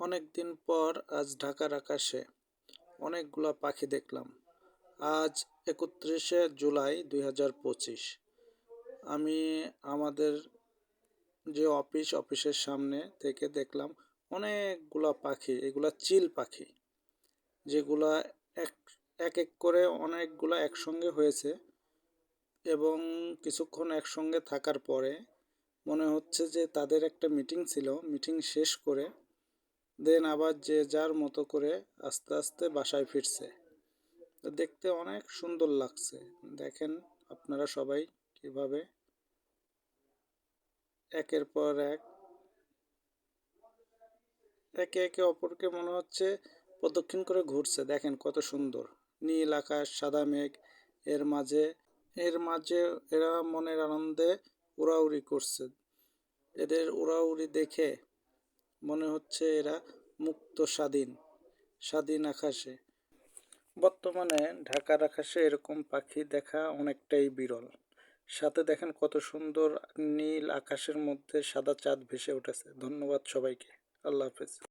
অনেক দিন পর আজ ঢাকার আকাশে অনেকগুলো পাখি দেখলাম। আজ একত্রিশে জুলাই দুই হাজার পঁচিশ। আমি আমাদের যে অফিস, অফিসের সামনে থেকে দেখলাম অনেকগুলা পাখি, এগুলা চিল পাখি, যেগুলা এক এক এক করে অনেকগুলা একসঙ্গে হয়েছে এবং কিছুক্ষণ একসঙ্গে থাকার পরে মনে হচ্ছে যে তাদের একটা মিটিং ছিল। মিটিং শেষ করে দেন আবার যে যার মতো করে আস্তে আস্তে বাসায় ফিরছে। দেখতে অনেক সুন্দর লাগছে। দেখেন আপনারা সবাই কীভাবে একের পর এক একে একে অপরকে মনে হচ্ছে প্রদক্ষিণ করে ঘুরছে। দেখেন কত সুন্দর। নীল আকাশ, সাদা মেঘ, এর মাঝে এর মাঝে এরা মনের আনন্দে উড়াউড়ি করছে। এদের উড়াউড়ি দেখে মনে হচ্ছে এরা মুক্ত, স্বাধীন স্বাধীন আকাশে। বর্তমানে ঢাকার আকাশে এরকম পাখি দেখা অনেকটাই বিরল। সাথে দেখেন কত সুন্দর নীল আকাশের মধ্যে সাদা চাঁদ ভেসে উঠেছে। ধন্যবাদ সবাইকে। আল্লাহ হাফেজ।